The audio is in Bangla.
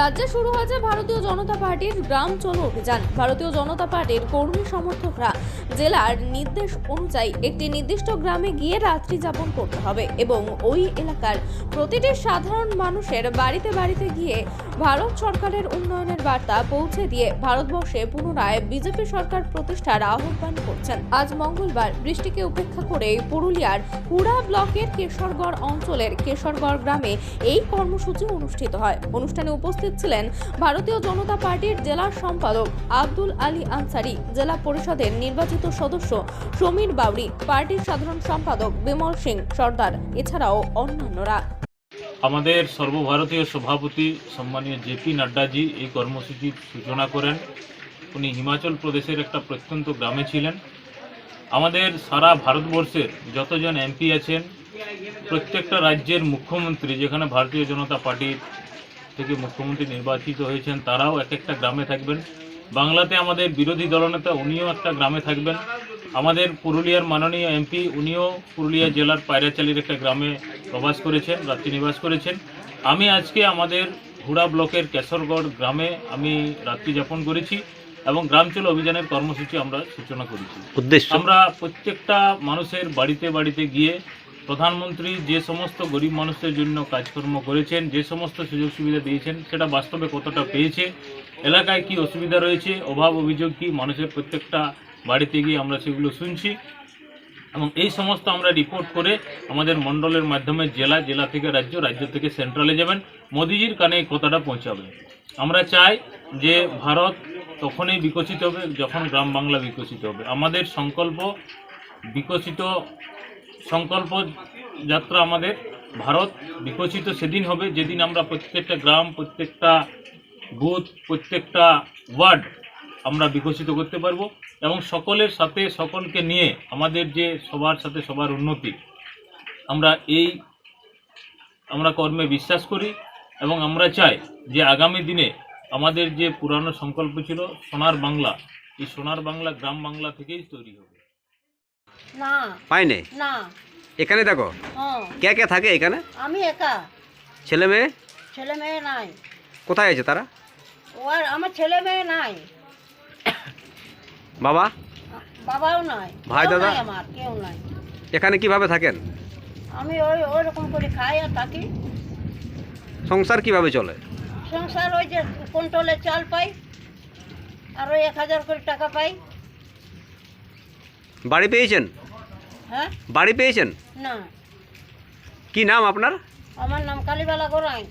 রাজ্যে শুরু হয়েছে ভারতীয় জনতা পার্টির গ্রাম চলো অভিযান। ভারতীয় জনতা পার্টির কর্মী সমর্থকরা জেলার নির্দেশ অনুযায়ী একটি নির্দিষ্ট গ্রামে গিয়ে রাত্রি যাপন করতে হবে এবং ওই এলাকার প্রতিটি সাধারণ মানুষের বাড়িতে বাড়িতে গিয়ে ভারত সরকারের উন্নয়নের বার্তা পৌঁছে দিয়ে ভারতবর্ষে পুনরায় বিজেপি সরকার প্রতিষ্ঠার আহ্বান করছেন। আজ মঙ্গলবার বৃষ্টিকে উপেক্ষা করে পুরুলিয়ার হুড়া ব্লকের কেশরগড় অঞ্চলের কেশরগড় গ্রামে এই কর্মসূচি অনুষ্ঠিত হয়। অনুষ্ঠানে উপস্থিত ছিলেন ভারতীয় জনতা পার্টির জেলা সম্পাদক আব্দুল আলী আনসারি, জেলা পরিষদের নির্বাচিত সদস্য সমীর বাউরি পার্টির সাধারণ সম্পাদক বিমল সিং সর্দার, এছাড়াও অন্যান্যরা। আমাদের সর্বভারতীয় সভাপতি সম্মানীয় জেপি নাড্ডাজি এই কর্মসূচির সূচনা করেন। উনি হিমাচল প্রদেশের একটা প্রত্যন্ত গ্রামে ছিলেন। আমাদের সারা ভারতবর্ষের যতজন এমপি আছেন, প্রত্যেকটা রাজ্যের মুখ্যমন্ত্রী, যেখানে ভারতীয় জনতা পার্টির থেকে মুখ্যমন্ত্রী নির্বাচিত হয়েছেন তারাও এক একটা গ্রামে থাকবেন। বাংলাতে আমাদের বিরোধী দলনেতা উনিও একটা গ্রামে থাকবেন। আমাদের পুরুলিয়ার মাননীয় এমপি উনিও পুরুলিয়া জেলার পায়রাচালির একটা গ্রামে প্রবাস করেছেন রাত্রি নিবাস করেছেন। আমি আজকে আমাদের হুড়া ব্লকের কেশরগড় গ্রামে আমি রাত্রি যাপন করেছি এবং গ্রাম চলো অভিযানের কর্মসূচি আমরা সূচনা করেছি। উদ্দেশ্য? আমরা প্রত্যেকটা মানুষের বাড়িতে বাড়িতে গিয়ে প্রধানমন্ত্রী যে সমস্ত গরিব মানুষের জন্য কাজকর্ম করেছেন, যে সমস্ত সুযোগ সুবিধা দিয়েছেন, সেটা বাস্তবে কতটা পেয়েছে, এলাকায় কি অসুবিধা রয়েছে, অভাব অভিযোগ কি, মানুষের প্রত্যেকটা বাড়িতে গিয়ে আমরা সেগুলো শুনছি এবং এই সমস্ত আমরা রিপোর্ট করে আমাদের মণ্ডলের মাধ্যমে জেলা জেলা থেকে রাজ্য রাজ্য থেকে সেন্ট্রালে যাবেন। মোদিজির কানে কথাটা পৌঁছাবে। আমরা চাই যে ভারত তখনই বিকশিত হবে যখন গ্রাম বাংলা বিকশিত হবে। আমাদের সংকল্প বিকশিত সংকল্প যাত্রা আমাদের ভারত বিকশিত সেদিন হবে যেদিন আমরা প্রত্যেকটা গ্রাম প্রত্যেকটা বুথ প্রত্যেকটা ওয়ার্ড আমরা বিকশিত করতে পারব এবং সকলের সাথে সকলকে নিয়ে আমাদের যে সবার সাথে সবার উন্নতি আমরা এই আমরা কর্মে বিশ্বাস করি এবং আমরা চাই যে আগামী দিনে আমাদের যে পুরানো সংকল্প ছিল সোনার বাংলা এই সোনার বাংলা গ্রাম বাংলা থেকেই তৈরি হবে। না। পাইনি? না। এখানে দেখো? হ্যাঁ। কে কে থাকে এখানে? আমি একা। ছেলে মেয়ে? ছেলে মেয়ে নাই। কোথায় আছে তারা? ও আর আমার ছেলে মেয়ে নাই। বাবা? বাবাও নাই। ভাই, দাদা? আমার কেউ নাই। এখানে কীভাবে থাকেন? আমি ওই ওই রকম করে খাই আর থাকি। সংসার কীভাবে চলে? সংসার ওই যে কন্ট্রোলে চাল পাই আর ওই এক হাজার করে টাকা পাই। বাড়ি পেয়েছেন? হ্যাঁ? বাড়ি পেয়েছেন? না। কি নাম আপনার? আমার নাম কালীবালা গোরাই।